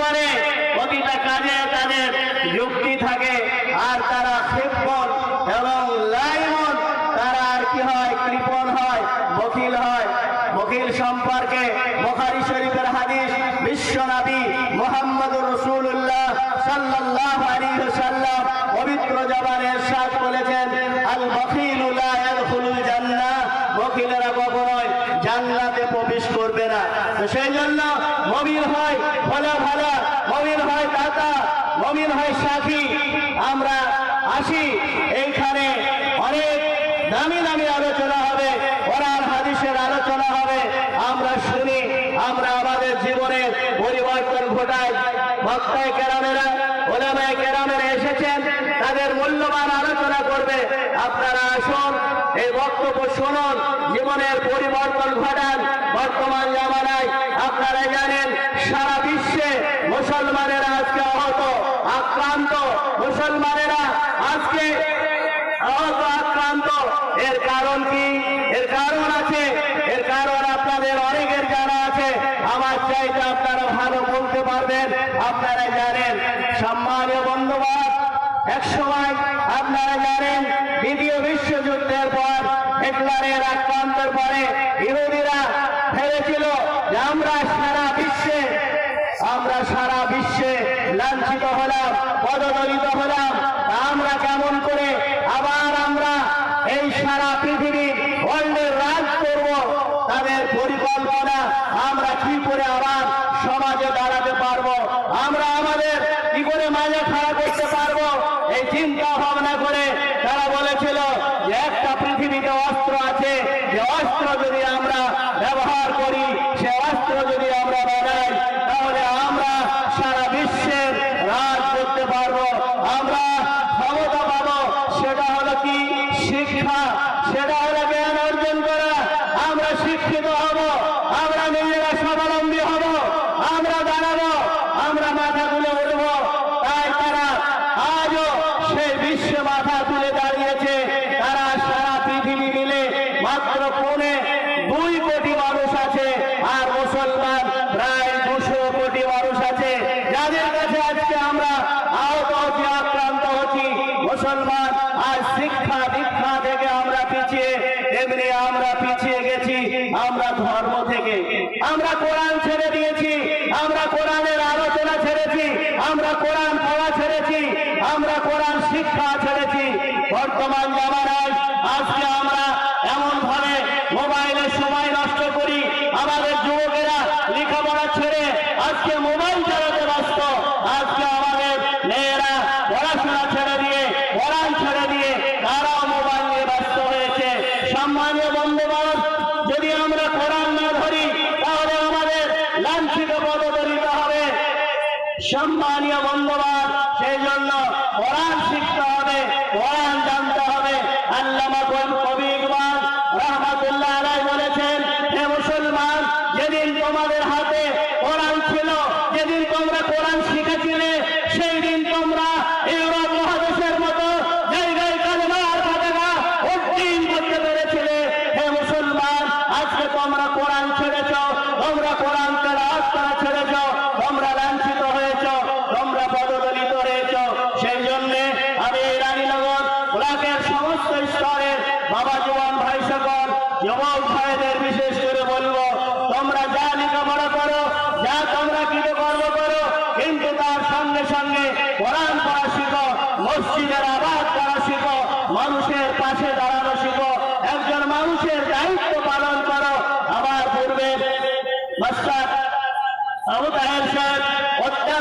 করে প্রতিটা কাজে তাদের যুক্তি থাকে আর তারা ক্ষেপণ এবং লাইমন, তারা আর কি হয়? কৃপণ হয়, বকিল হয়। বকিল সম্পর্কে বোখারি শরীফের হাদিস বিশ্বনবী মোহাম্মদুর রসুল্লাহ সাল্লাল্লাহু আলাইহি ওয়াসাল্লাম পবিত্র জবানের সাথ বলেছেন, আল বকিল জান্নাহ। বকিলেরা কখনোই জান্নাতে প্রবেশ করবে না। সেই জন্য মমিন হয় ভালো ভালো, মমিন হয় দাতা, মমিন হয় সাথী। আমরা আসি, এইখানে অনেক দামি দামি আলোচনা হবে, কোরআন, হাদিসের আলোচনা হবে। আমরা শুনি, আমরা আমাদের জীবনের পরিবর্তন ঘটাই। ভক্তায় কেরামেরা, ওলামায় কেরামেরা এসেছেন তাদের মূল্যবান আলোচনা করবে। আপনারা আসুন, এই বক্তব্য শুনুন, জীবনের পরিবর্তন ঘটান। বর্তমান জামানায় আপনারা জানেন, সারা বিশ্বে মুসলমানেরা আজকে আহত, আক্রান্ত। মুসলমানেরা আজকে আহত, আক্রান্ত। এর কারণ কি? এর কারণ আছে, এর কারণ আপনাদের অনেকের জানা আছে। আমার চাইতে আপনারা ভালো বলতে পারবেন। আপনারা জানেন, সম্মানীয় বন্ধুবাদ এক সময় আপনারা জানেন, দ্বিতীয় বিশ্বযুদ্ধের পর হিটলারের আক্রান্তের পরে ইহুদিরা ভেবেছিল যে আমরা সারা বিশ্বে, আমরা সারা বিশ্বে লাঞ্ছিত হলাম, পদদলিত হলাম। আমরা কেমন করে আবার আমরা এই সারা পৃথিবী ওয়ার্ল্ডের রাজ করব, তাদের পরিকল্পনা আমরা কি করে আবার সমাজে দাঁড়াতে পারব? আমরা আমাদের কি করে মাঝে পারব এই চিন্তা ভাবনা করে তারা বলেছিল যে একটা পৃথিবীতে অস্ত্র আছে, যে অস্ত্র যদি আমরা ব্যবহার করি, সে অস্ত্র যদি আমরা বানাই, তাহলে আমরা সারা বিশ্বের রাজ করতে পারব, আমরা ক্ষমতা পাবো। সেটা হলো কি? শিক্ষা। সেটা হলো জ্ঞান অর্জন করা। আমরা শিক্ষিত হব, আমরা নিজেরা স্বাবলম্বী হব আমরা দাঁড়াবো আমরা মাথা তুলে উঠবো তাই তারা আজও সেই বিশ্বে মাথা তুলে দাঁড়িয়েছে তারা সারা পৃথিবী মিলে পৌনে দুই কোটি মানুষ আছে, আর মুসলমান প্রায় দুশো কোটি মানুষ আছে। যাদের কাছে আজকে আমরা আহত হচ্ছি, আক্রান্ত হচ্ছি, মুসলমান আর শিক্ষা দীক্ষা থেকে আমরা পিছিয়ে এমনি আমরা পিছিয়ে গেছি, আমরা ধর্ম থেকে। আমরা কোরআন ছেড়ে দিয়েছি, আমরা কোরআনের আলোচনা ছেড়েছি, আমরা কোরআন পড়া ছেড়েছি, আমরা কোরআন শিক্ষা ছেড়েছি। বর্তমান জামানায় আজকে আমরা এমন ভাবে মোবাইলে সময় নষ্ট করি আমাদের যুবকেরা লেখাপড়া ছেড়ে আজকে মোবাইল চালাতে ব্যস্ত। আজকে আমাদের মেয়েরা পড়াশোনা ছেড়ে দিয়ে কোরআন ছেড়ে দিয়ে তারাও মোবাইল নিয়ে ব্যস্ত হয়েছে সম্মানীয় বন্ধুবান যদি আমরা কোরআন না ধরি, তাহলে আমাদের লাঞ্ছিত পদদলিত হবে। সম্মানীয় বন্ধুবান সেই জন্য কোরআন শিখতে হবে। কোরআন সকল যুবক ভাইদের বিশেষ করে বলবো তোমরা যা লেখাপড়া করো যা তোমরা